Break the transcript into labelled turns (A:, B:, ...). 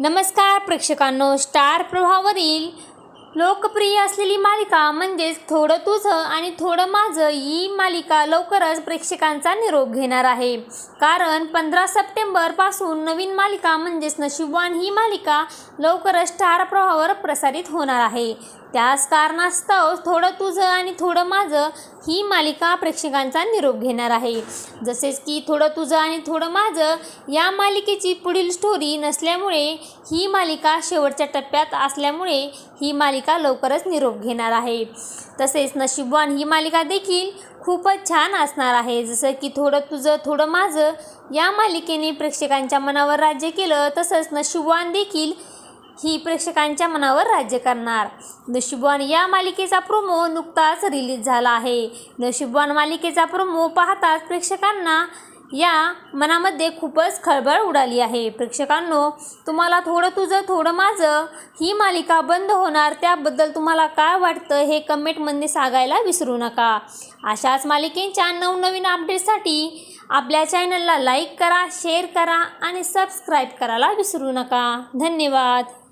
A: नमस्कार प्रेक्षकांनो स्टार प्रभावरील लोकप्रिय असलेली मालिका म्हणजेच थोडं तुझं आणि थोडं माझं ही मालिका लवकरच प्रेक्षकांचा निरोप घेणार आहे. कारण पंधरा सप्टेंबरपासून नवीन मालिका म्हणजेच नशीबवान ही मालिका लवकरच स्टार प्रवाहावर प्रसारित होणार आहे. त्याच कारणास्तव थोडं तुझं आणि थोडं माझं ही मालिका प्रेक्षकांचा निरोप घेणार आहे. जसेच की थोडं तुझं आणि थोडं माझं या मालिकेची पुढील स्टोरी नसल्यामुळे ही मालिका शेवटच्या टप्प्यात असल्यामुळे ही मालिका मालिका लवकरच निरोप घेणार आहे. तसेच नशीबवान ही मालिका देखील खूपच छान असणार आहे. जसं की थोडं तुझं थोडं माझं या मालिकेने प्रेक्षकांच्या मनावर राज्य केलं तसंच नशीबवान देखील ही प्रेक्षकांच्या मनावर राज्य करणार. नशीबवान या मालिकेचा प्रोमो नुकताच रिलीज झाला आहे. नशीबवान मालिकेचा प्रोमो पाहताच प्रेक्षकांना या मनामध्ये खूपच खळबळ उडाली आहे. प्रेक्षकांनो तुम्हाला थोडं तुझं थोडं माझं ही मालिका बंद होणार त्याबद्दल तुम्हाला काय वाटतं हे कमेंटमध्ये सांगायला विसरू नका. अशाच मालिकेच्या नवनवीन अपडेटसाठी आपल्या चॅनलला लाईक करा शेअर करा आणि सबस्क्राईब करायला विसरू नका. धन्यवाद.